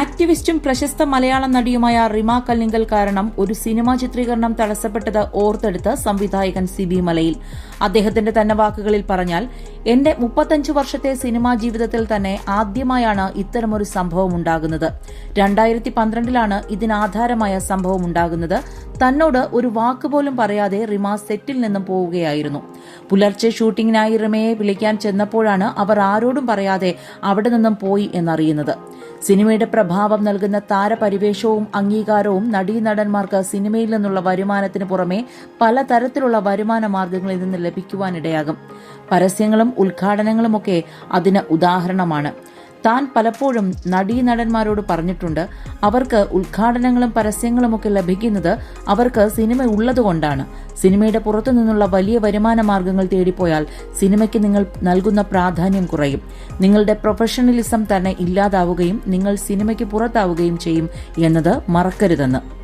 ആക്ടിവിസ്റ്റും പ്രശസ്ത മലയാള നടിയുമായ റിമ കല്ലിങ്കൽ കാരണം ഒരു സിനിമാ ചിത്രീകരണം തടസ്സപ്പെട്ടത് ഓർത്തെടുത്ത് സംവിധായകൻ സിബി മലയിൽ. അദ്ദേഹത്തിന്റെ തന്നെ വാക്കുകളിൽ പറഞ്ഞാൽ എന്റെ മുപ്പത്തഞ്ച് വർഷത്തെ സിനിമാ ജീവിതത്തിൽ തന്നെ ആദ്യമായാണ് ഇത്തരമൊരു സംഭവം ഉണ്ടാകുന്നത്. രണ്ടായിരത്തി പന്ത്രണ്ടിലാണ് ഇതിനാധാരമായ സംഭവം ഉണ്ടാകുന്നത്. തന്നോട് ഒരു വാക്ക് പോലും പറയാതെ റിമ സെറ്റിൽ നിന്നും പോവുകയായിരുന്നു. പുലർച്ചെ ഷൂട്ടിങ്ങിനായി റിമയെ വിളിക്കാൻ ചെന്നപ്പോഴാണ് അവർ ആരോടും പറയാതെ അവിടെ നിന്നും പോയി എന്നറിയുന്നത്. സിനിമയുടെ പ്രഭാവം നൽകുന്ന താരപരിവേഷവും അംഗീകാരവും നടീനടന്മാർക്ക് സിനിമയിൽ നിന്നുള്ള വരുമാനത്തിന് പുറമെ പലതരത്തിലുള്ള വരുമാന മാർഗങ്ങളിൽ നിന്ന് ലഭിക്കുവാനിടയാകും. പരസ്യങ്ങളും ഉദ്ഘാടനങ്ങളുമൊക്കെ അതിന് ഉദാഹരണമാണ്. താൻ പലപ്പോഴും നടീനടന്മാരോട് പറഞ്ഞിട്ടുണ്ട്. അവർക്ക് ഉദ്ഘാടനങ്ങളും പരസ്യങ്ങളുമൊക്കെ ലഭിക്കുന്നത് അവർക്ക് സിനിമ ഉള്ളതുകൊണ്ടാണ്. സിനിമയുടെ പുറത്തു നിന്നുള്ള വലിയ വരുമാന മാർഗങ്ങൾ തേടിപ്പോയാൽ സിനിമയ്ക്ക് നിങ്ങൾ നൽകുന്ന പ്രാധാന്യം കുറയും. നിങ്ങളുടെ പ്രൊഫഷണലിസം തന്നെ ഇല്ലാതാവുകയും നിങ്ങൾ സിനിമയ്ക്ക് പുറത്താവുകയും ചെയ്യും എന്നത് മറക്കരുതെന്ന്.